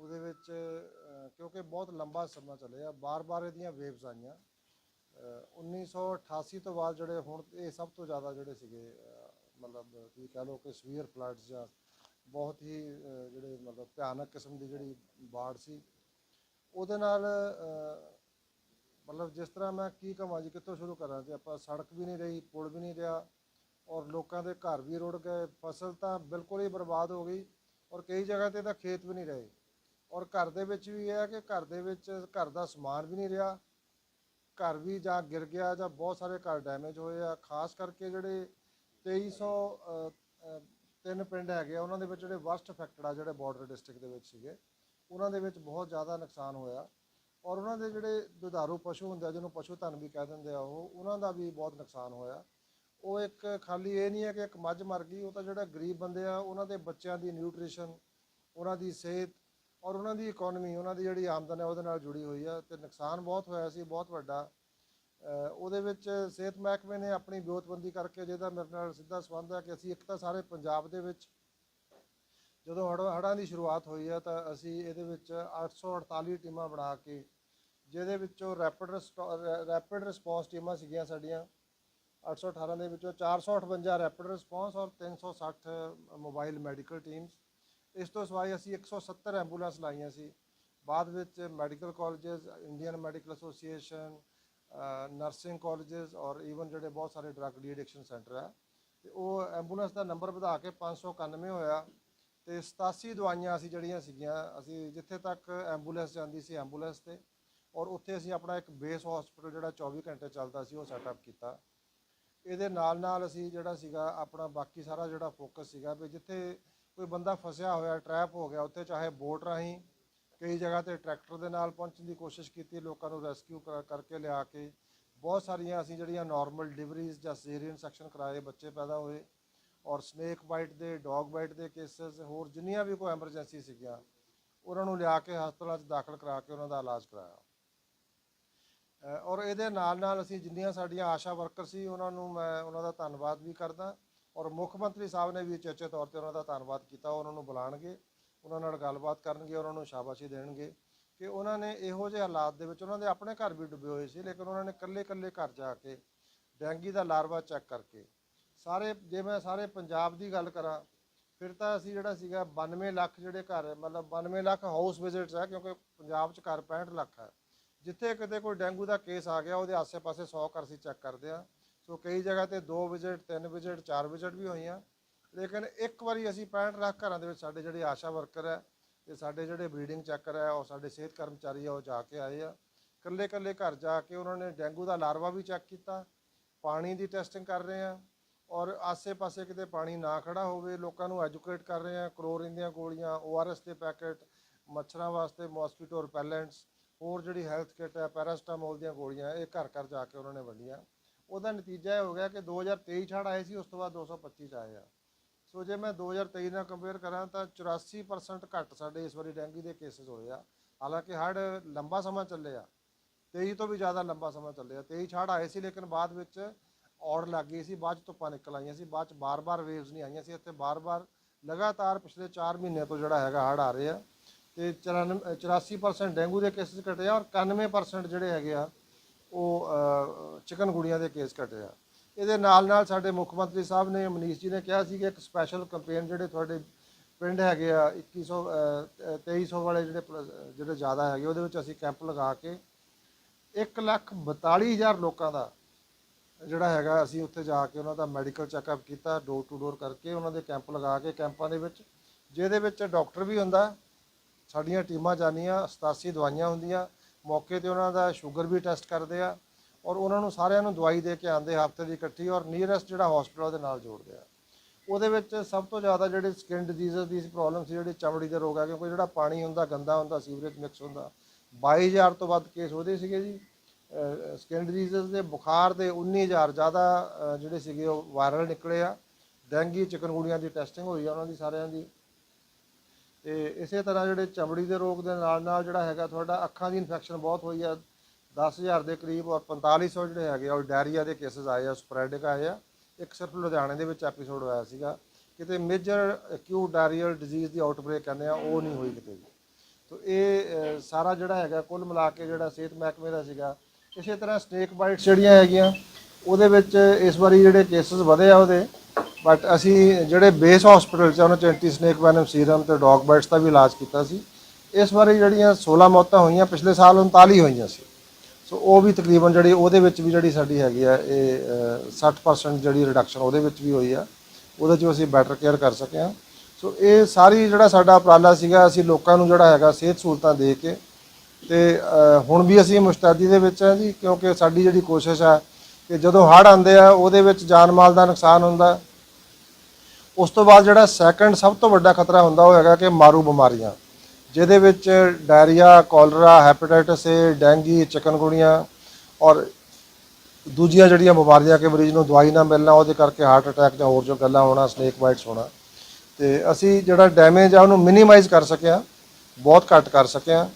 ਉਹਦੇ ਵਿੱਚ ਅ, ਕਿਉਂਕਿ ਬਹੁਤ ਲੰਬਾ ਸਮਾਂ ਚੱਲਿਆ ਬਾਰ-ਬਾਰ ਇਹਦੀਆਂ ਵੇਵਸ ਆਈਆਂ। ਅ, 1988 ਤੋਂ ਬਾਅਦ ਜਿਹੜੇ ਹੁਣ ਇਹ ਸਭ ਤੋਂ ਜ਼ਿਆਦਾ ਜਿਹੜੇ ਸੀਗੇ ਅ, ਮਤਲਬ ਕੀ ਕਹਿ ਲਓ ਕਿ ਸਵੀਅਰ ਫਲੱਡਸ ਜਾਂ ਬਹੁਤ ਹੀ ਅ, ਜਿਹੜੇ ਮਤਲਬ ਭਿਆਨਕ ਕਿਸਮ ਦੀ ਜਿਹੜੀ ਬਾੜ ਸੀ ਉਹਦੇ ਨਾਲ ਅ, ਮਤਲਬ ਜਿਸ ਤਰ੍ਹਾਂ ਮੈਂ ਕੀ ਕਹਾਂ ਜੀ ਕਿੱਥੋਂ ਸ਼ੁਰੂ ਕਰਾਂ ਤੇ ਆਪਾਂ ਸੜਕ ਵੀ ਨਹੀਂ ਰਹੀ ਪੁਲ ਵੀ ਨਹੀਂ ਰਿਹਾ ਔਰ ਲੋਕਾਂ ਦੇ ਘਰ ਵੀ ਰੁੜ ਗਏ ਫਸਲ ਤਾਂ ਬਿਲਕੁਲ ਹੀ ਬਰਬਾਦ ਹੋ ਗਈ ਔਰ ਕਈ ਜਗ੍ਹਾ ਤੇ ਤਾਂ ਖੇਤ ਵੀ ਨਹੀਂ ਰਹੇ। ਔਰ ਘਰ ਦੇ ਵਿੱਚ ਵੀ ਇਹ ਹੈ ਕਿ ਘਰ ਦੇ ਵਿੱਚ ਘਰ ਦਾ ਸਮਾਨ ਵੀ ਨਹੀਂ ਰਿਹਾ। ਘਰ ਵੀ ਜਾਂ ਗਿਰ ਗਿਆ ਜਾਂ ਬਹੁਤ ਸਾਰੇ ਘਰ ਡੈਮੇਜ ਹੋਏ ਆ। ਖਾਸ ਕਰਕੇ ਜਿਹੜੇ 2300 ਅ, ਤਿੰਨ ਪਿੰਡ ਹੈਗੇ ਆ ਉਹਨਾਂ ਦੇ ਵਿੱਚ ਜਿਹੜੇ ਵਰਸਟ ਅਫੈਕਟਡ ਆ ਜਿਹੜੇ ਬਾਰਡਰ ਡਿਸਟ੍ਰਿਕਟ ਦੇ ਵਿੱਚ ਸੀਗੇ ਉਹਨਾਂ ਦੇ ਵਿੱਚ ਬਹੁਤ ਜ਼ਿਆਦਾ ਨੁਕਸਾਨ ਹੋਇਆ। ਔਰ ਉਹਨਾਂ ਦੇ ਜਿਹੜੇ ਦੁਧਾਰੂ ਪਸ਼ੂ ਹੁੰਦੇ ਆ ਜਿਹਨੂੰ ਪਸ਼ੂ ਧਨ ਵੀ ਕਹਿ ਦਿੰਦੇ ਆ ਉਹ ਉਹਨਾਂ ਦਾ ਵੀ ਬਹੁਤ ਨੁਕਸਾਨ ਹੋਇਆ। ਉਹ ਇੱਕ ਖਾਲੀ ਇਹ ਨਹੀਂ ਹੈ ਕਿ ਇੱਕ ਮੱਝ ਮਰ ਗਈ ਉਹ ਤਾਂ ਜਿਹੜਾ ਗਰੀਬ ਬੰਦੇ ਆ ਉਹਨਾਂ ਦੇ ਬੱਚਿਆਂ ਦੀ ਨਿਊਟ੍ਰੀਸ਼ਨ ਉਹਨਾਂ ਦੀ ਸਿਹਤ ਔਰ ਉਹਨਾਂ ਦੀ ਇਕਨੋਮੀ ਉਹਨਾਂ ਦੀ ਜਿਹੜੀ ਆਮਦਨ ਹੈ ਉਹਦੇ ਨਾਲ ਜੁੜੀ ਹੋਈ ਹੈ ਤੇ ਨੁਕਸਾਨ ਬਹੁਤ ਹੋਇਆ ਸੀ, ਬਹੁਤ ਵੱਡਾ। ਉਹਦੇ ਵਿੱਚ ਸਿਹਤ ਮਹਿਕਮੇ ਨੇ ਆਪਣੀ ਵਿਉਂਤਬੰਦੀ ਕਰਕੇ ਜਿਹਦਾ ਮੇਰੇ ਨਾਲ ਸਿੱਧਾ ਸੰਬੰਧ ਹੈ ਕਿ ਅਸੀਂ ਇੱਕ ਤਾਂ ਸਾਰੇ ਪੰਜਾਬ ਦੇ ਵਿੱਚ ਜਦੋਂ ਹੜ੍ਹ ਹੜ੍ਹਾਂ ਦੀ ਸ਼ੁਰੂਆਤ ਹੋਈ ਹੈ ਤਾਂ ਅਸੀਂ ਇਹਦੇ ਵਿੱਚ 848 ਟੀਮਾਂ ਬਣਾ ਕੇ, ਜਿਹਦੇ ਵਿੱਚੋਂ ਰੈਪਿਡ ਰੈਪਿਡ ਰਿਸਪੌਂਸ ਟੀਮਾਂ ਸੀਗੀਆਂ ਸਾਡੀਆਂ। 818 ਦੇ ਵਿੱਚੋਂ 458 ਰੈਪਿਡ ਰਿਸਪੌਂਸ ਔਰ 360 ਮੋਬਾਈਲ ਮੈਡੀਕਲ ਟੀਮਸ ਇਸ ਤੋਂ ਸਿਵਾਏ ਅਸੀਂ 170 ਐਂਬੂਲੈਂਸ ਲਾਈਆਂ ਸੀ। ਬਾਅਦ ਵਿੱਚ medical colleges, Indian medical association nursing colleges ਔਰ ਈਵਨ ਜਿਹੜੇ ਬਹੁਤ ਸਾਰੇ ਡਰੱਗ ਡੀ ਐਡਿਕਸ਼ਨ ਸੈਂਟਰ ਆ ਤੇ ਉਹ ਐਂਬੂਲੈਂਸ ਦਾ ਨੰਬਰ ਵਧਾ ਕੇ 591 ਹੋਇਆ ਤੇ 87 ਦਵਾਈਆਂ ਅਸੀਂ ਜਿਹੜੀਆਂ ਸੀਗੀਆਂ, ਅਸੀਂ ਜਿੱਥੇ ਤੱਕ ਐਂਬੂਲੈਂਸ ਜਾਂਦੀ ਸੀ ਐਂਬੂਲੈਂਸ ਤੇ ਔਰ ਉੱਥੇ ਅਸੀਂ ਆਪਣਾ ਇੱਕ ਬੇਸ ਹਸਪੀਟਲ ਜਿਹੜਾ 24 ਘੰਟੇ ਚੱਲਦਾ ਸੀ ਉਹ ਸੈਟਅਪ ਕੀਤਾ। ਇਹਦੇ ਨਾਲ ਨਾਲ ਅਸੀਂ ਜਿਹੜਾ ਸੀਗਾ ਆਪਣਾ ਬਾਕੀ ਸਾਰਾ ਜਿਹੜਾ ਫੋਕਸ ਸੀਗਾ ਵੀ ਜਿੱਥੇ ਕੋਈ ਬੰਦਾ ਫਸਿਆ ਹੋਇਆ ਟਰੈਪ ਹੋ ਗਿਆ, ਉੱਥੇ ਚਾਹੇ ਬੋਟ ਰਾਹੀਂ ਕਈ ਜਗ੍ਹਾ ਤੇ ਟਰੈਕਟਰ ਦੇ ਨਾਲ ਪਹੁੰਚਣ ਦੀ ਕੋਸ਼ਿਸ਼ ਕੀਤੀ, ਲੋਕਾਂ ਨੂੰ ਰੈਸਕਿਊ ਕਰਕੇ ਲਿਆ ਕੇ, ਬਹੁਤ ਸਾਰੀਆਂ ਅਸੀਂ ਜਿਹੜੀਆਂ ਨਾਰਮਲ ਡਿਲੀਵਰੀਜ਼ ਜਾਂ ਸੀਰੀਅਨ ਸੈਕਸ਼ਨ ਕਰਾਏ, ਬੱਚੇ ਪੈਦਾ ਹੋਏ ਔਰ ਸਨੇਕ ਬਾਈਟ ਦੇ ਡੌਗ ਬਾਈਟ ਦੇ ਕੇਸਸ ਹੋਰ ਜਿੰਨੀਆਂ ਵੀ ਕੋਈ ਐਮਰਜੈਂਸੀ ਸੀਗੀਆਂ, ਉਹਨਾਂ ਨੂੰ ਲਿਆ ਕੇ ਹਸਪਤਾਲਾਂ 'ਚ ਦਾਖਲ ਕਰਾ ਕੇ ਉਹਨਾਂ ਦਾ ਇਲਾਜ ਕਰਾਇਆ। ਔਰ ਇਹਦੇ ਨਾਲ ਨਾਲ ਅਸੀਂ ਜਿੰਨੀਆਂ ਸਾਡੀਆਂ ਆਸ਼ਾ ਵਰਕਰ ਸੀ, ਉਹਨਾਂ ਨੂੰ ਮੈਂ, ਉਹਨਾਂ ਦਾ ਧੰਨਵਾਦ ਵੀ ਕਰਦਾ। ਔਰ ਮੁੱਖ ਮੰਤਰੀ ਸਾਹਿਬ ਨੇ ਵੀ ਚੇਚੇ ਤੌਰ ਤੇ ਉਹਨਾਂ ਦਾ ਧੰਨਵਾਦ ਕੀਤਾ ਉਹਨਾਂ ਨੂੰ ਬੁਲਾਣਗੇ, ਉਹਨਾਂ ਨਾਲ ਗੱਲਬਾਤ ਕਰਨਗੇ, ਉਹਨਾਂ ਨੂੰ ਸ਼ਾਬਾਸ਼ੀ ਦੇਣਗੇ ਕਿ ਉਹਨਾਂ ਨੇ ਇਹੋ ਜਿਹੇ ਹਾਲਾਤ ਦੇ ਵਿੱਚ ਉਹਨਾਂ ਦੇ ਆਪਣੇ ਘਰ ਵੀ ਡੁੱਬੇ ਹੋਏ ਸੀ, ਲੇਕਿਨ ਉਹਨਾਂ ਨੇ ਇਕੱਲੇ ਇਕੱਲੇ ਘਰ ਜਾ ਕੇ ਡੈਂਗੀ ਦਾ ਲਾਰਵਾ ਚੈੱਕ ਕਰਕੇ ਸਾਰੇ, ਜੇ ਮੈਂ ਸਾਰੇ ਪੰਜਾਬ ਦੀ ਗੱਲ ਕਰਾਂ, ਫਿਰ ਤਾਂ ਅਸੀਂ ਜਿਹੜਾ ਸੀਗਾ 92 ਲੱਖ ਜਿਹੜੇ ਘਰ, ਮਤਲਬ 92 ਲੱਖ ਹਾਊਸ ਵਿਜ਼ਿਟਸ ਹੈ ਕਿਉਂਕਿ ਪੰਜਾਬ 'ਚ ਘਰ 65 ਲੱਖ ਹੈ ਜਿੱਥੇ ਕਿਤੇ ਕੋਈ ਡੈਂਗੂ ਦਾ ਕੇਸ ਆ ਗਿਆ, ਉਹਦੇ ਆਸੇ-ਪਾਸੇ 100 ਘਰ ਅਸੀਂ ਚੈੱਕ ਕਰਦੇ ਆ। ਸੋ ਕਈ ਜਗ੍ਹਾ ਤੇ 2 ਵਿਜ਼ਿਟ 3 ਵਿਜ਼ਿਟ 4 ਵਿਜ਼ਿਟ ਵੀ ਹੋਈਆਂ। ਲੇਕਿਨ ਇੱਕ ਵਾਰੀ ਅਸੀਂ 65 ਲੱਖ ਘਰਾਂ ਦੇ ਵਿੱਚ ਸਾਡੇ ਜਿਹੜੇ ਆਸ਼ਾ ਵਰਕਰ ਹੈ, ਤੇ ਸਾਡੇ ਜਿਹੜੇ ਬਰੀਡਿੰਗ ਚੈਕਰ ਹੈ, ਉਹ ਸਾਡੇ ਸਿਹਤ ਕਰਮਚਾਰੀ ਆ, ਉਹ ਜਾ ਕੇ ਆਏ ਆ। ਇਕੱਲੇ ਇਕੱਲੇ ਘਰ ਜਾ ਕੇ ਉਹਨਾਂ ਨੇ ਡੈਂਗੂ ਦਾ ਲਾਰਵਾ ਵੀ ਚੈੱਕ ਕੀਤਾ। ਪਾਣੀ ਦੀ ਟੈਸਟਿੰਗ ਕਰ ਰਹੇ ਆ। ਔਰ ਆਸੇ-ਪਾਸੇ ਕਿਤੇ ਪਾਣੀ ਨਾ ਖੜਾ ਹੋਵੇ, ਲੋਕਾਂ ਨੂੰ ਐਜੂਕੇਟ ਕਰ ਰਹੇ ਆ। ਕਲੋਰੀਨ ਦੀਆਂ ਗੋਲੀਆਂ ਓਆਰਐਸ ਦੇ ਪੈਕੇਟ, ਮੱਛਰਾਂ ਵਾਸਤੇ ਮੋਸਕੀਟੋ ਰਿਪੈਲੈਂਟਸ ਹੋਰ ਜਿਹੜੀ ਹੈਲਥ ਕਿਟ ਹੈ ਪੈਰਾਸਟਾਮੋਲ ਦੀਆਂ ਗੋਲੀਆਂ, ਇਹ ਘਰ ਘਰ ਜਾ ਕੇ ਉਹਨਾਂ ਨੇ ਵੰਡੀਆਂ। ਉਹਦਾ ਨਤੀਜਾ ਇਹ ਹੋ ਗਿਆ ਕਿ 2023 ਛੜ ਆਏ ਸੀ, ਉਸ ਤੋਂ ਬਾਅਦ 225 ਚ ਆਏ ਆ। ਸੋ ਜੇ ਮੈਂ 2023 ਨਾਲ ਕੰਪੇਅਰ ਕਰਾਂ ਤਾਂ 84% ਘੱਟ ਸਾਡੇ ਇਸ ਵਾਰੀ ਡੈਂਗੂ ਦੇ ਕੇਸਿਸ ਹੋਏ ਆ। ਹਾਲਾਂਕਿ ਹੜ ਲੰਬਾ ਸਮਾਂ ਚੱਲੇ ਆ 23 ਤੋਂ ਵੀ ਜ਼ਿਆਦਾ ਲੰਬਾ ਸਮਾਂ ਚੱਲੇ ਆ। 23 ਛੜ ਆਏ ਸੀ, ਲੇਕਿਨ ਬਾਅਦ ਵਿੱਚ ਔੜ ਲੱਗ ਗਈ ਸੀ, ਬਾਅਦ ਚ ਧੁੱਪਾਂ ਨਿਕਲ ਆਈਆਂ ਸੀ, ਬਾਅਦ ਚ ਬਾਰ-ਬਾਰ ਵੇਵਸ ਨਹੀਂ ਆਈਆਂ ਸੀ, ਇੱਥੇ ਬਾਰ-ਬਾਰ ਲਗਾਤਾਰ ਪਿਛਲੇ 4 ਮਹੀਨਿਆਂ ਤੋਂ ਜਿਹੜਾ ਹੈਗਾ ਹੜ ਆ ਰਹੇ ਆ। ਤੇ 94 84% ਡੈਂਗੂ ਦੇ ਕੇਸਿਸ ਘਟੇ ਆ ਔਰ 91% ਜਿਹੜੇ ਹੈਗੇ ਆ ਉਹ ਚਿਕਨ ਗੁੜੀਆਂ ਦੇ ਕੇਸ ਘਟੇ ਆ। ਇਹਦੇ ਨਾਲ ਨਾਲ ਸਾਡੇ ਮੁੱਖ ਮੰਤਰੀ ਸਾਹਿਬ ਨੇ ਮਨੀਸ਼ ਜੀ ਨੇ ਕਿਹਾ ਸੀ ਕਿ ਇੱਕ ਸਪੈਸ਼ਲ ਕੈਂਪੇਨ ਜਿਹੜੇ ਤੁਹਾਡੇ ਪਿੰਡ ਹੈਗੇ ਆ 2100 ਅ, 2300 ਵਾਲੇ ਜਿਹੜੇ ਪਲ- ਜਿਹੜੇ ਜ਼ਿਆਦਾ ਹੈਗੇ ਉਹਦੇ ਵਿੱਚ ਅਸੀਂ ਕੈਂਪ ਲਗਾ ਕੇ 1 ਲੱਖ 42000 ਲੋਕਾਂ ਦਾ ਜਿਹੜਾ ਹੈਗਾ ਅਸੀਂ ਉੱਥੇ ਜਾ ਕੇ ਉਹਨਾਂ ਦਾ ਮੈਡੀਕਲ ਚੈੱਕਅਪ ਕੀਤਾ ਡੋਰ ਟੂ ਡੋਰ ਕਰਕੇ ਉਹਨਾਂ ਦੇ ਕੈਂਪ ਲਗਾ ਕੇ ਕੈਂਪਾਂ ਦੇ ਵਿੱਚ ਜਿਹਦੇ ਵਿੱਚ ਡਾਕਟਰ ਵੀ ਹੁੰਦਾ ਸਾਡੀਆਂ ਟੀਮਾਂ ਜਾਂਦੀਆਂ 87 ਦਵਾਈਆਂ ਹੁੰਦੀਆਂ ਮੌਕੇ ਤੇ ਉਹਨਾਂ ਦਾ ਸ਼ੂਗਰ ਵੀ ਟੈਸਟ ਕਰਦੇ ਆ ਔਰ ਉਹਨਾਂ ਨੂੰ ਸਾਰਿਆਂ ਨੂੰ ਦਵਾਈ ਦੇ ਕੇ ਆਉਂਦੇ ਹਫ਼ਤੇ ਦੀ ਇਕੱਠੀ ਔਰ ਨੀਅਰੈਸਟ ਜਿਹੜਾ ਹਸਪੀਟਲ ਉਹਦੇ ਨਾਲ ਜੋੜਦੇ ਆ। ਉਹਦੇ ਵਿੱਚ ਸਭ ਤੋਂ ਜ਼ਿਆਦਾ ਜਿਹੜੇ ਸਕਿਨ ਡਿਜ਼ੀਜ਼ਸ ਦੀ ਪ੍ਰੋਬਲਮ ਸੀ, ਜਿਹੜੀ ਚਮੜੀ ਦੇ ਰੋਗ ਆ ਕਿਉਂਕਿ ਜਿਹੜਾ ਪਾਣੀ ਹੁੰਦਾ, ਗੰਦਾ ਹੁੰਦਾ ਸੀਵਰੇਜ ਮਿਕਸ ਹੁੰਦਾ 22000 ਤੋਂ ਵੱਧ ਕੇਸ ਉਹਦੇ ਸੀਗੇ ਜੀ। ਸਕਿਨ ਡਿਜ਼ੀਜ਼ਸ ਦੇ, ਬੁਖਾਰ ਦੇ 19000 ਜ਼ਿਆਦਾ ਜਿਹੜੇ ਸੀਗੇ ਉਹ ਵਾਇਰਲ ਨਿਕਲੇ ਆ। ਡੈਂਗੀ ਚਿਕਨਗੁਣੀਆਂ ਦੀ ਟੈਸਟਿੰਗ ਹੋਈ ਆ, ਉਹਨਾਂ ਦੀ ਸਾਰਿਆਂ ਦੀ। ਤੇ ਇਸੇ ਤਰ੍ਹਾਂ ਜਿਹੜੇ ਚਮੜੀ ਦੇ ਰੋਗ ਦੇ ਨਾਲ ਨਾਲ ਜਿਹੜਾ ਹੈਗਾ ਤੁਹਾਡਾ ਅੱਖਾਂ ਦੀ ਇਨਫੈਕਸ਼ਨ ਬਹੁਤ ਹੋਈ ਆ 10000 ਦੇ ਕਰੀਬ ਔਰ 4500 ਜਿਹੜੇ ਹੈਗੇ ਆ, ਉਹ ਡਾਇਰੀਆ ਦੇ ਕੇਸਸ ਆਏ ਆ ਸਪੋਰੈਡਿਕ ਆਏ ਆ। ਇੱਕ ਸਿਰਫ ਲੁਧਿਆਣੇ ਦੇ ਵਿੱਚ ਐਪੀਸੋਡ ਹੋਇਆ ਸੀਗਾ। ਕਿਤੇ ਮੇਜਰ ਅਕਿਊਟ ਡਾਇਰੀਅਲ ਡਿਜ਼ੀਜ਼ ਦੀ ਆਊਟਬ੍ਰੇਕ ਕਹਿੰਦੇ ਆ, ਉਹ ਨਹੀਂ ਹੋਈ ਕਿਤੇ ਵੀ। ਤੋ ਇਹ ਸਾਰਾ ਜਿਹੜਾ ਹੈਗਾ, ਕੁੱਲ ਮਿਲਾ ਕੇ ਜਿਹੜਾ ਸਿਹਤ ਮਹਿਕਮੇ ਦਾ ਸੀਗਾ, ਇਸੇ ਤਰ੍ਹਾਂ ਸਨੇਕ ਬਾਈਟਸ ਜਿਹੜੀਆਂ ਹੈਗੀਆਂ, ਉਹਦੇ ਵਿੱਚ ਇਸ ਵਾਰੀ ਜਿਹੜੇ ਕੇਸਸ ਵਧੇ ਆ ਉਹਦੇ ਬਟ ਅਸੀਂ ਜਿਹੜੇ ਬੇਸ ਹਸਪੀਟਲ ਚ ਆ, ਉਹਨਾਂ ਚ ਐਂਟੀ ਸਨੇਕ ਵੈਨਮ ਸੀਰਮ ਤੇ ਡੌਗ ਬਾਈਟਸ ਦਾ ਵੀ ਇਲਾਜ ਕੀਤਾ ਸੀ। ਇਸ ਵਾਰੀ ਜਿਹੜੀਆਂ 16 ਮੌਤਾਂ ਹੋਈਆਂ ਪਿਛਲੇ ਸਾਲ 39 ਹੋਈਆਂ ਸੀ। ਸੋ ਉਹ ਵੀ ਤਕਰੀਬਨ ਜਿਹੜੀ ਉਹਦੇ ਵਿੱਚ ਵੀ ਜਿਹੜੀ ਸਾਡੀ ਹੈਗੀ ਆ ਇਹ ਅ, 60% ਜਿਹੜੀ ਰਿਡਕਸ਼ਨ ਉਹਦੇ ਵਿੱਚ ਵੀ ਹੋਈ ਆ। ਉਹਦੇ 'ਚ ਅਸੀਂ ਬੈਟਰ ਕੇਅਰ ਕਰ ਸਕੇ ਹਾਂ ਸੋ ਇਹ ਸਾਰੀ ਜਿਹੜਾ ਸਾਡਾ ਉਪਰਾਲਾ ਸੀਗਾ ਅਸੀਂ ਲੋਕਾਂ ਨੂੰ ਜਿਹੜਾ ਹੈਗਾ ਸਿਹਤ ਸਹੂਲਤਾਂ ਦੇ ਕੇ ਤੇ ਹੁਣ ਵੀ ਅਸੀਂ ਮੁਸ਼ਤੈਦੀ ਦੇ ਵਿੱਚ ਹਾਂ ਜੀ ਕਿਉਂਕਿ ਸਾਡੀ ਜਿਹੜੀ ਕੋਸ਼ਿਸ਼ ਆ ਕਿ ਜਦੋਂ ਹੜ੍ਹ ਆਉਂਦੇ ਆ ਉਹਦੇ ਵਿੱਚ ਜਾਨ ਮਾਲ ਦਾ ਨੁਕਸਾਨ ਹੁੰਦਾ ਉਸ ਤੋਂ ਬਾਅਦ ਜਿਹੜਾ ਸੈਕੰਡ ਸਭ ਤੋਂ ਵੱਡਾ ਖਤਰਾ ਹੁੰਦਾ ਉਹ ਹੈਗਾ ਕਿ ਮਾਰੂ ਬਿਮਾਰੀਆਂ, ਜਿਹਦੇ ਵਿੱਚ diarrhoea cholera hepatitis A dengue chikungunya ਔਰ ਦੂਜੀਆਂ ਜਿਹੜੀਆਂ ਬਿਮਾਰੀਆਂ ਕਿ ਮਰੀਜ਼ ਨੂੰ ਦਵਾਈ ਨਾ ਮਿਲਣਾ, ਉਹਦੇ ਕਰਕੇ ਹਾਰਟ ਅਟੈਕ ਜਾਂ ਹੋਰ ਜੋ ਗੱਲਾਂ ਹੋਣਾ ਸਨੇਕ ਬਾਈਟਸ ਹੋਣਾ। ਤੇ ਅਸੀਂ ਜਿਹੜਾ ਡੈਮੇਜ ਆ, ਉਹਨੂੰ ਮਿਨੀਮਾਈਜ਼ ਕਰ ਸਕਿਆ, ਬਹੁਤ ਘੱਟ ਕਰ ਸਕਿਆ।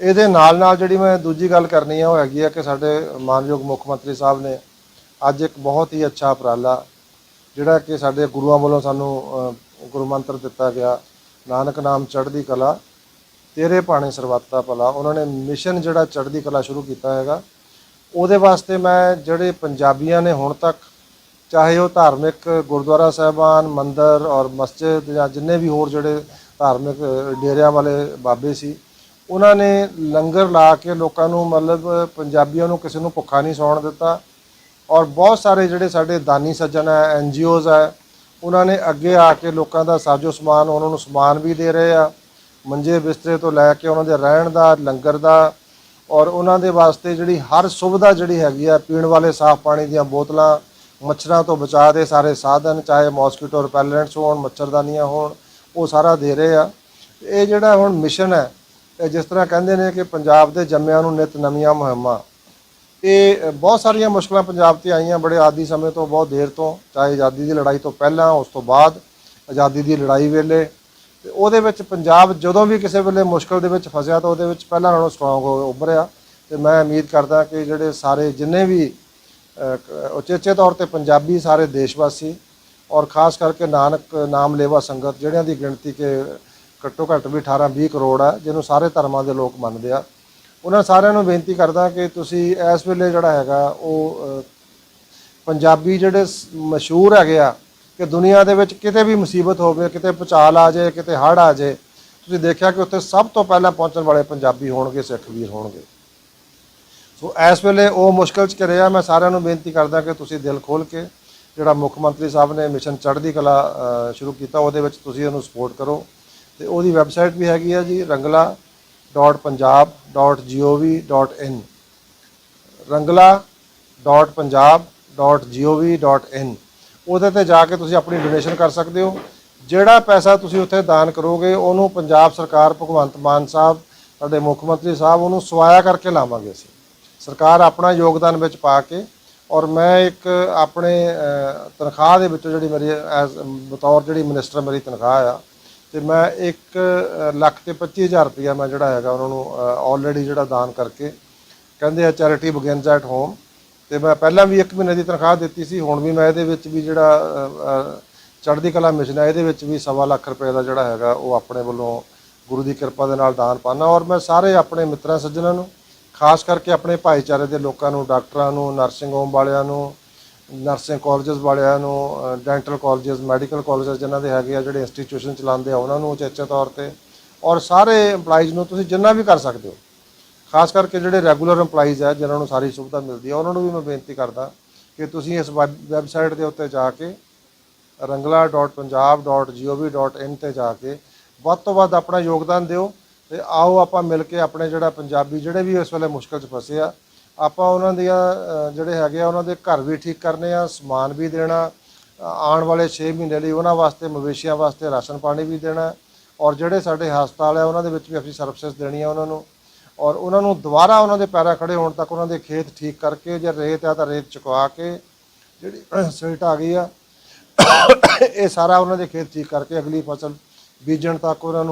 ਇਹਦੇ ਨਾਲ ਨਾਲ ਜਿਹੜੀ ਮੈਂ ਦੂਜੀ ਗੱਲ ਕਰਨੀ ਆ, ਉਹ ਹੈਗੀ ਆ ਕਿ ਸਾਡੇ ਮਾਨਯੋਗ ਮੁੱਖ ਮੰਤਰੀ ਸਾਹਿਬ ਨੇ ਅੱਜ ਇੱਕ ਬਹੁਤ ਹੀ ਅੱਛਾ ਉਪਰਾਲਾ ਜਿਹੜਾ ਕਿ ਸਾਡੇ ਗੁਰੂਆਂ ਵੱਲੋਂ ਸਾਨੂੰ ਅ, ਗੁਰੂ ਮੰਤਰ ਦਿੱਤਾ ਗਿਆ ਨਾਨਕ ਨਾਮ ਚੜ੍ਹਦੀ ਕਲਾ ਤੇਰੇ ਭਾਣੇ ਸਰਬੱਤਾ ਭਲਾ। ਉਹਨਾਂ ਨੇ ਮਿਸ਼ਨ ਜਿਹੜਾ ਚੜ੍ਹਦੀ ਕਲਾ ਸ਼ੁਰੂ ਕੀਤਾ ਹੈਗਾ ਉਹਦੇ ਵਾਸਤੇ ਮੈਂ ਜਿਹੜੇ ਪੰਜਾਬੀਆਂ ਨੇ ਹੁਣ ਤੱਕ ਚਾਹੇ ਉਹ ਧਾਰਮਿਕ ਗੁਰਦੁਆਰਾ ਸਾਹਿਬਾਨ ਮੰਦਰ ਔਰ ਮਸਜਿਦ ਜਾਂ ਜਿੰਨੇ ਵੀ ਹੋਰ ਜਿਹੜੇ ਧਾਰਮਿਕ ਡੇਰਿਆਂ ਵਾਲੇ ਬਾਬੇ ਸੀ ਉਹਨਾਂ ਨੇ ਲੰਗਰ ਲਾ ਕੇ ਲੋਕਾਂ ਨੂੰ ਮਤਲਬ ਪੰਜਾਬੀਆਂ ਨੂੰ ਕਿਸੇ ਨੂੰ ਭੁੱਖਾ ਨਹੀਂ ਸੌਣ ਦਿੱਤਾ। ਔਰ ਬਹੁਤ ਸਾਰੇ ਜਿਹੜੇ ਸਾਡੇ ਦਾਨੀ ਸੱਜਣ ਹੈ, ਐੱਨ ਜੀ ਓਜ਼ ਹੈ, ਉਹਨਾਂ ਨੇ ਅੱਗੇ ਆ ਕੇ ਲੋਕਾਂ ਦਾ ਸਾਜੋ ਸਮਾਨ, ਉਹਨਾਂ ਨੂੰ ਸਮਾਨ ਵੀ ਦੇ ਰਹੇ ਆ। ਮੰਜੇ ਬਿਸਤਰੇ ਤੋਂ ਲੈ ਕੇ ਉਹਨਾਂ ਦੇ ਰਹਿਣ ਦਾ, ਲੰਗਰ ਦਾ ਔਰ ਉਹਨਾਂ ਦੇ ਵਾਸਤੇ ਜਿਹੜੀ ਹਰ ਸੁਵਿਧਾ ਜਿਹੜੀ ਹੈਗੀ ਆ, ਪੀਣ ਵਾਲੇ ਸਾਫ਼ ਪਾਣੀ ਦੀਆਂ ਬੋਤਲਾਂ, ਮੱਛਰਾਂ ਤੋਂ ਬਚਾਅ ਦੇ ਸਾਰੇ ਸਾਧਨ, ਚਾਹੇ ਮੌਸਕੀਟੋ ਰਿਪੈਲੈਂਟਸ ਹੋਣ, ਮੱਛਰਦਾਨੀਆਂ ਹੋਣ, ਉਹ ਸਾਰਾ ਦੇ ਰਹੇ ਆ। ਇਹ ਜਿਹੜਾ ਹੁਣ ਮਿਸ਼ਨ ਹੈ, ਇਹ ਜਿਸ ਤਰ੍ਹਾਂ ਕਹਿੰਦੇ ਨੇ ਕਿ ਪੰਜਾਬ ਦੇ ਜੰਮਿਆਂ ਨੂੰ ਨਿਤ ਨਵੀਆਂ ਮੁਹਿੰਮਾਂ ਇਹ ਬਹੁਤ ਸਾਰੀਆਂ ਮੁਸ਼ਕਲਾਂ ਪੰਜਾਬ ਤੇ ਆਈਆਂ ਬੜੇ ਆਦੀ ਸਮੇਂ ਤੋਂ, ਬਹੁਤ ਦੇਰ ਤੋਂ, ਚਾਹੇ ਆਜ਼ਾਦੀ ਦੀ ਲੜਾਈ ਤੋਂ ਪਹਿਲਾਂ, ਉਸ ਤੋਂ ਬਾਅਦ ਆਜ਼ਾਦੀ ਦੀ ਲੜਾਈ ਵੇਲੇ। ਤੇ ਉਹਦੇ ਵਿੱਚ ਪੰਜਾਬ ਜਦੋਂ ਵੀ ਕਿਸੇ ਵੇਲੇ ਮੁਸ਼ਕਲ ਦੇ ਵਿੱਚ ਫਸਿਆ ਤਾਂ ਉਹਦੇ ਵਿੱਚ ਪਹਿਲਾਂ ਨਾਲੋਂ ਸਟਰੋਂਗ ਹੋ ਉੱਭਰਿਆ। ਤੇ ਮੈਂ ਉਮੀਦ ਕਰਦਾ ਕਿ ਜਿਹੜੇ ਸਾਰੇ ਜਿੰਨੇ ਵੀ ਉਚੇਚੇ ਤੌਰ ਤੇ ਪੰਜਾਬੀ ਸਾਰੇ ਦੇਸ਼ ਵਾਸੀ ਔਰ ਖਾਸ ਕਰਕੇ ਨਾਨਕ ਨਾਮ ਲੇਵਾ ਸੰਗਤ, ਜਿਹੜਿਆਂ ਦੀ ਗਿਣਤੀ ਕਿ ਘੱਟੋ ਘੱਟ ਵੀ 18 20 ਕਰੋੜ ਆ, ਜਿਹਨੂੰ ਸਾਰੇ ਧਰਮਾਂ ਦੇ ਲੋਕ ਮੰਨਦੇ ਆ ਉਹਨਾਂ ਸਾਰਿਆਂ ਨੂੰ ਬੇਨਤੀ ਕਰਦਾ ਕਿ ਤੁਸੀਂ ਇਸ ਵੇਲੇ ਜਿਹੜਾ ਹੈਗਾ ਉਹ ਪੰਜਾਬੀ ਜਿਹੜੇ ਮਸ਼ਹੂਰ ਹੈਗੇ ਆ, ਕਿ ਦੁਨੀਆ ਦੇ ਵਿੱਚ ਕਿਤੇ ਵੀ ਮੁਸੀਬਤ ਹੋਵੇ, ਕਿਤੇ ਭੁਚਾਲ ਆ ਜਾਏ, ਕਿਤੇ ਹੜ੍ਹ ਆ ਜਾਏ, ਤੁਸੀਂ ਦੇਖਿਆ ਕਿ ਉੱਥੇ ਸਭ ਤੋਂ ਪਹਿਲਾਂ ਪਹੁੰਚਣ ਵਾਲੇ ਪੰਜਾਬੀ ਹੋਣਗੇ, ਸਿੱਖ ਵੀਰ ਹੋਣਗੇ। ਸੋ ਇਸ ਵੇਲੇ ਉਹ ਮੁਸ਼ਕਲ ਚ ਰਿਹਾ ਮੈਂ ਸਾਰਿਆਂ ਨੂੰ ਬੇਨਤੀ ਕਰਦਾ ਕਿ ਤੁਸੀਂ ਦਿਲ ਖੋਲ ਕੇ ਜਿਹੜਾ ਮੁੱਖ ਮੰਤਰੀ ਸਾਹਿਬ ਨੇ ਮਿਸ਼ਨ ਚੜ੍ਹਦੀ ਕਲਾ ਸ਼ੁਰੂ ਕੀਤਾ, ਉਹਦੇ ਵਿੱਚ ਤੁਸੀਂ ਉਹਨੂੰ ਸਪੋਰਟ ਕਰੋ। ਤੇ ਉਹਦੀ ਵੈਬਸਾਈਟ ਵੀ ਹੈਗੀ ਆ ਜੀ, ਰੰਗਲਾ rangla.punjab.gov.in rangla.punjab.gov.in ਉਹਦੇ ਤੇ ਜਾ ਕੇ ਤੁਸੀਂ ਆਪਣੀ ਡੋਨੇਸ਼ਨ ਕਰ ਸਕਦੇ ਹੋ। ਜਿਹੜਾ ਪੈਸਾ ਤੁਸੀਂ ਉੱਥੇ ਦਾਨ ਕਰੋਗੇ, ਉਹਨੂੰ ਪੰਜਾਬ ਸਰਕਾਰ ਭਗਵੰਤ ਮਾਨ ਸਾਹਿਬ, ਸਾਡੇ ਮੁੱਖ ਮੰਤਰੀ ਸਾਹਿਬ, ਉਹਨੂੰ ਸਵਾਇਆ ਕਰਕੇ ਲਾਵਾਂਗੇ ਅਸੀਂ। ਸਰਕਾਰ ਆਪਣਾ ਯੋਗਦਾਨ ਵਿੱਚ ਪਾ ਕੇ ਔਰ ਮੈਂ ਇੱਕ ਆਪਣੇ ਤਨਖਾਹ ਦੇ ਵਿੱਚੋਂ ਜਿਹੜੀ ਮੇਰੀ ਐਜ਼ ਬਤੌਰ ਜਿਹੜੀ ਮਿਨਿਸਟਰ ਮੇਰੀ ਤਨਖਾਹ ਆ ਤੇ ਮੈਂ 1 ਲੱਖ ਤੇ 25000 ਰੁਪਇਆ ਮੈਂ ਜਿਹੜਾ ਹੈਗਾ ਉਹਨਾਂ ਨੂੰ ਆਲਰੇਡੀ ਜਿਹੜਾ ਦਾਨ ਕਰਕੇ ਕਹਿੰਦੇ ਆ ਚੈਰਿਟੀ ਬਿਗਨਸ ਐਟ ਹੋਮ ਤੇ ਮੈਂ ਪਹਿਲਾਂ ਵੀ 1 ਮਹੀਨੇ ਦੀ ਤਨਖਾਹ ਦਿੱਤੀ ਸੀ, ਹੁਣ ਵੀ ਮੈਂ ਇਹਦੇ ਵਿੱਚ ਵੀ ਜਿਹੜਾ ਚੜ੍ਹਦੀ ਕਲਾ ਮਿਸ਼ਨ ਹੈ, ਇਹਦੇ ਵਿੱਚ ਵੀ ਸਵਾ ਲੱਖ ਰੁਪਏ ਦਾ ਜਿਹੜਾ ਹੈਗਾ ਉਹ ਆਪਣੇ ਵੱਲੋਂ ਗੁਰੂ ਦੀ ਕਿਰਪਾ ਦੇ ਨਾਲ ਦਾਨ ਪਾਣਾ ਔਰ ਮੈਂ ਸਾਰੇ ਆਪਣੇ ਮਿੱਤਰਾਂ, ਸੱਜਣਾਂ ਨੂੰ, ਖਾਸ ਕਰਕੇ ਆਪਣੇ ਭਾਈਚਾਰੇ ਦੇ ਲੋਕਾਂ ਨੂੰ, ਡਾਕਟਰਾਂ ਨੂੰ, ਨਰਸਿੰਗ ਹੋਮ ਵਾਲਿਆਂ ਨੂੰ ਨਰਸਿੰਗ ਕਾਲਜਸ ਵਾਲਿਆਂ ਨੂੰ ਡੈਂਟਲ ਕਾਲਜਸ ਮੈਡੀਕਲ ਕਾਲਜਸ ਜਿਨ੍ਹਾਂ ਦੇ ਹੈਗੇ ਆ, ਜਿਹੜੇ ਇੰਸਟੀਟਿਊਸ਼ਨ ਚਲਾਉਂਦੇ ਆ, ਉਹਨਾਂ ਨੂੰ ਉਚੇਚੇ ਤੌਰ ਤੇ ਔਰ ਸਾਰੇ EMPLOYEES ਨੂੰ ਤੁਸੀਂ ਜਿੰਨਾ ਵੀ ਕਰ ਸਕਦੇ ਹੋ। ਖਾਸ ਕਰਕੇ ਜਿਹੜੇ ਰੈਗੂਲਰ EMPLOYEES ਆ, ਜਿਨ੍ਹਾਂ ਨੂੰ ਸਾਰੀ ਸੁਵਿਧਾ ਮਿਲਦੀ ਆ, ਉਹਨਾਂ ਨੂੰ ਵੀ ਮੈਂ ਬੇਨਤੀ ਕਰਦਾ ਕਿ ਤੁਸੀਂ ਇਸ ਵੈਬਸਾਈਟ ਦੇ ਉੱਤੇ ਜਾ ਕੇ rangla.punjab.gov.in ਤੇ ਜਾ ਕੇ ਵੱਧ ਤੋਂ ਵੱਧ ਆਪਣਾ ਯੋਗਦਾਨ ਦਿਓ ਤੇ ਆਓ ਆਪਾਂ ਮਿਲ ਕੇ ਆਪਣੇ ਜਿਹੜਾ ਪੰਜਾਬੀ ਜਿਹੜੇ ਵੀ ਇਸ ਵੇਲੇ ਮੁਸ਼ਕਲ 'ਚ ਫਸੇ ਆ ਆਪਾਂ ਉਹਨਾਂ ਦੀਆਂ ਜਿਹੜੇ ਹੈਗੇ ਆ, ਉਹਨਾਂ ਦੇ ਘਰ ਵੀ ਠੀਕ ਕਰਨੇ ਆ, ਸਮਾਨ ਵੀ ਦੇਣਾ ਆਉਣ ਵਾਲੇ 6 ਮਹੀਨੇ ਲਈ ਉਹਨਾਂ ਵਾਸਤੇ, ਮਵੇਸ਼ੀਆਂ ਵਾਸਤੇ ਰਾਸ਼ਨ ਪਾਣੀ ਵੀ ਦੇਣਾ, ਔਰ ਜਿਹੜੇ ਸਾਡੇ ਹਸਪਤਾਲ ਆ, ਉਹਨਾਂ ਦੇ ਵਿੱਚ ਵੀ ਅਸੀਂ ਸਰਵਿਸਿਜ਼ ਦੇਣੀਆਂ ਉਹਨਾਂ ਨੂੰ, ਔਰ ਉਹਨਾਂ ਨੂੰ ਦੁਬਾਰਾ ਉਹਨਾਂ ਦੇ ਪੈਰਾਂ ਖੜੇ ਹੋਣ ਤੱਕ ਉਹਨਾਂ ਦੇ ਖੇਤ ਠੀਕ ਕਰਕੇ ਜੇ ਰੇਤ ਆ ਤਾਂ ਰੇਤ ਚੁਕਵਾ ਕੇ, ਜਿਹੜੀ ਸਿਲਟ ਆ ਗਈ ਆ, ਇਹ ਸਾਰਾ ਉਹਨਾਂ ਦੇ ਖੇਤ ਠੀਕ ਕਰਕੇ ਅਗਲੀ ਫਸਲ ਬੀਜਣ ਤੱਕ ਉਹਨਾਂ ਨੂੰ